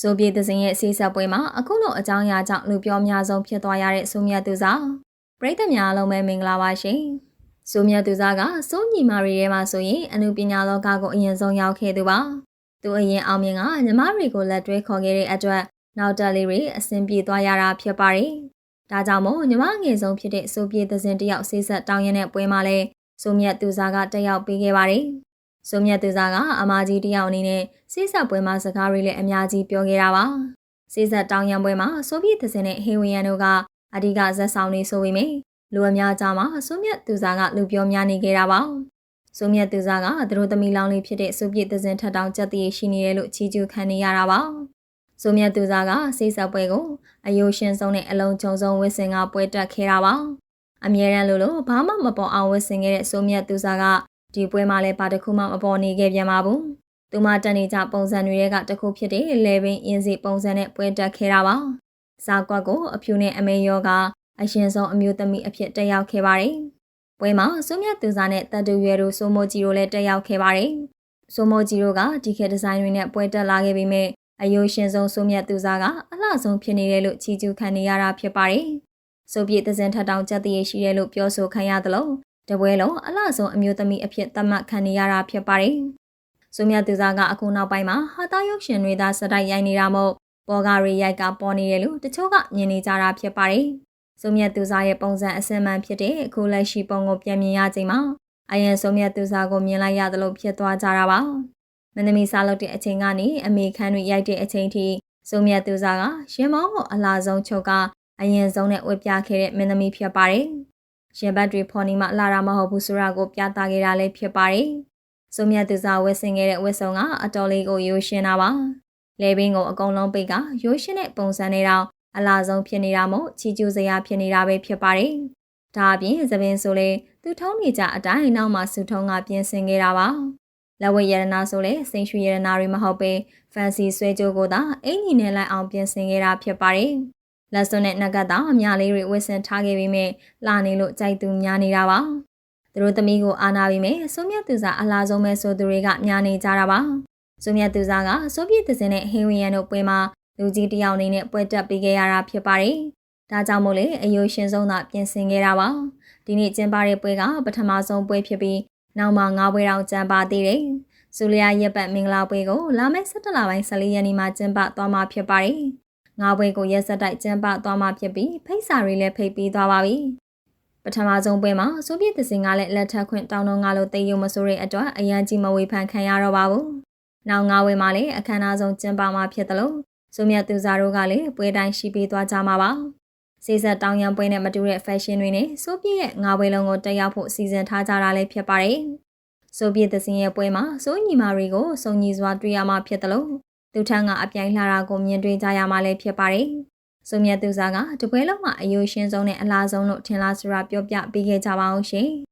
ဆိုဗီယက်သစဉ်ရဲ့ဆေးဆက်ပွဲမှာအခုလိုအကြောင်းအရာကြောင့်လူပြောများဆုံးဖြစ်သွားရတဲ့ဆိုမြတ်သူစားပရိသတ်များအားလုံးပဲမင်္ဂလာပါရှင်။ဆိုမြတ်သူစားကစိုးညီမာရီထဲမှာဆိုရင်အမှုပညာလောကကိုအရင်ဆုံးရောက်ခဲ့သူပါ။သူအရင်အောင်မြင်ကညီမတွေကိုလက်တွဲခေါ်ခဲ့တဲ့အတွက်နောက်တက်လေးတွေအဆင်ပြေသွားရတာဖြစ်ပါတယ်။ဒါကြောင့်မို့ညီမငယ်ဆုံးဖြစ်တဲ့ဆိုဗီယက်သစဉ်တယောက်ဆေးဆက်တောင်းရင်တဲ့ပွဲမှာလဲဆိုမြတ်သူစားကတက်ရောက်ပေးခဲ့ပါတယ်။ ဆိုမြတ်သူစားကအမကြီးတယောက်အနေနဲ့စိစက်ပွဲမှာစကားတွေလည်းအများကြီးပြောခဲ့တာပါစိစက်တောင်ရန်ပွဲမှာဆိုဗီယက်သစင်နဲ့ဟေဝီယန်တို့ကအဓိကဇက်ဆောင်နေဆိုပေမယ့်လူအများကြားမှာဆိုမြတ်သူစားကလူပြောများနေခဲ့တာပါဆိုမြတ်သူစားကသူတို့သမီးလောင်းလေးဖြစ်တဲ့ဆိုဗီယက်သစင်ထက်တောင်ကြက်တည်ရှိနေတယ်လို့ချီးကျူးခံနေရတာပါဆိုမြတ်သူစားကစိစက်ပွဲကိုအယိုရှင်ဆုံးနဲ့အလုံးချုံဆုံးဝစ်စင်ကပွဲတက်ခဲ့တာပါအမြဲတမ်းလို့လို့ဘာမှမပေါ်အောင်ဝစ်စင်ခဲ့တဲ့ဆိုမြတ်သူစားက ဒီပွဲမှာလည်းပါတခုမှမပေါ်နေခဲ့ပြန်ပါဘူး။သူမတက်နေကြပုံစံတွေကတခုဖြစ်တဲ့လေပင်အင်းစီပုံစံနဲ့ပွဲတက်ခဲ့တာပါ။စားကွက်ကိုအဖြူနဲ့အမေယောကအရင်ဆုံးအမျိုးသမီးအဖြစ်တက်ရောက်ခဲ့ပါတယ်။ပွဲမှာစိုးမြတ်သူစားနဲ့တတူရွယ်တို့စိုးမိုးကြီးတို့လည်းတက်ရောက်ခဲ့ပါတယ်။စိုးမိုးကြီးတို့ကဒီခေတ်ဒီဇိုင်းတွေနဲ့ပွဲတက်လာခဲ့ပြီးမြဲအယိုရှင်ဆုံးစိုးမြတ်သူစားကအလှဆုံးဖြစ်နေတယ်လို့ချီးကျူးခံနေရတာဖြစ်ပါတယ်။ဆိုဗီယက်သဇင်ထက်တောင်ကြက်တည်ရှိတယ်လို့ပြောဆိုခံရသလို တပွဲလုံးအလှဆုံးအမျိုးသမီးအဖြစ်သတ်မှတ်ခံနေရတာဖြစ်ပါတယ်။ဆိုမြသူစားကအခုနောက်ပိုင်းမှာဟာတာရုပ်ရှင်တွေသာစတိုက်ရိုက်နေတာမို့ပေါ်ကားရီရိုက်ကပေါ်နေတယ်လို့တချို့ကမြင်နေကြတာဖြစ်ပါတယ်။ဆိုမြသူစားရဲ့ပုံစံအစင်မှန်ဖြစ်တဲ့အခုလက်ရှိပုံကိုပြန်မြင်ရချိန်မှာအရင်ဆိုမြသူစားကိုမြင်လိုက်ရသလိုဖြစ်သွားကြတာပါ။မင်းသမီးစားလုပ်တဲ့အချိန်ကနေအမေခန်းတွေရိုက်တဲ့အချိန်ထိဆိုမြသူစားကရင်မောင်းကိုအလားဆုံးချုပ်ကအရင်ဆုံးနဲ့ဝတ်ပြခဲ့တဲ့မင်းသမီးဖြစ်ပါတယ်။ ရင်ဘတ်တွေဖော်နေမှလာတာမဟုတ်ဘူးဆိုတာကိုပြသခဲ့တာလည်းဖြစ်ပါတယ်။ဆိုမြတ်သူစားဝတ်ဆင်ခဲ့တဲ့ဝတ်စုံကအတော်လေးကိုရိုးရှင်းတာပါ။လေဘင်းကိုအကုန်လုံးပိတ်ကရိုးရှင်းတဲ့ပုံစံနဲ့တော့အလားဆုံးဖြစ်နေတာမို့ချီကျူးစရာဖြစ်နေတာပဲဖြစ်ပါတယ်။ဒါအပြင်သပင်ဆိုလေသူထုံးနေကြအတိုင်းနောက်မှစူထုံးကပြင်ဆင်ခဲ့တာပါ။လက်ဝဲရတနာဆိုလေစိန်ရွှေရတနာတွေမဟုတ်ပဲဖန်စီဆွဲကြိုးကိုသာအင်ကြီးနဲ့လိုက်အောင်ပြင်ဆင်ခဲ့တာဖြစ်ပါတယ်။ လက်စွပ်နဲ့နှက်ကသာအများလေးတွေဝစ်ဆင်ထားခဲ့ပြီးမြဲလာနေလို့ကြိုက်သူများနေတာပါသူတို့သမီးကိုအာနာပြီးမြဲဆိုမြတ်သူစားအလားဆုံးပဲဆိုသူတွေကများနေကြတာပါဆိုမြတ်သူစားကဆိုဗီယက်သစင်နဲ့ဟင်းဝီယန်တို့ပွဲမှာလူကြီးတယောက်အနေနဲ့ပွဲတက်ပေးခဲ့ရတာဖြစ်ပါတယ်ဒါကြောင့်မို့လေအယိုရှင်ဆုံးသာပြင်ဆင်ခဲ့တာပါဒီနေ့ကျင်းပတဲ့ပွဲကပထမဆုံးပွဲဖြစ်ပြီးနောက်မှ၅ပွဲတောင်ကျင်းပသေးတယ်။ဆူလျာရက်ပတ်မင်္ဂလာပွဲကိုလာမယ့်၁၇လပိုင်း14ရက်နေ့မှာကျင်းပသွားမှာဖြစ်ပါတယ် ငါးပွဲကိုရက်ဆက်တိုက်ကျင်းပသွားမှာဖြစ်ပြီးဖိတ်စာတွေလည်းဖိတ်ပြီးသွားပါပြီပထမဆုံးပွဲမှာဆိုဗီယက်သစင်ကလည်းလက်ထပ်ခွင့်တောင်းတော့ငါလို့တည်ရုံမဆိုတဲ့အတွက်အရန်ကြီးမဝေဖန်ခံရတော့ပါဘူးနောက်ငါးပွဲမှာလည်းအခမ်းအနားဆုံးကျင်းပမှာဖြစ်တယ်လို့ဆိုမြတ်သူစားတို့ကလည်းပွဲတိုင်းရှိပြီးသွားကြမှာပါစေဆက်တောင်ရန်ပွဲနဲ့မတူတဲ့ fashion တွေနဲ့ဆိုဗီယက်ငါးပွဲလုံးကိုတက်ရောက်ဖို့စီစဉ်ထားကြတာလည်းဖြစ်ပါတယ်ဆိုဗီယက်သစင်ရဲ့ပွဲမှာစိုးညီမာတွေကိုစုံညီစွာတွေ့ရမှာဖြစ်တယ်လို့ သူထန်းကအပြိုင်လှတာကိုမြင်တွေ့ကြရမှာလည်းဖြစ်ပါတယ်။ဆိုမြတ်သူစားကတပွဲလုံးမှာအယိုရှင်းဆုံးနဲ့အလားဆုံးလို့ထင်လားဆိုတာပြောပြပေးခဲ့ကြပါအောင်ရှင်။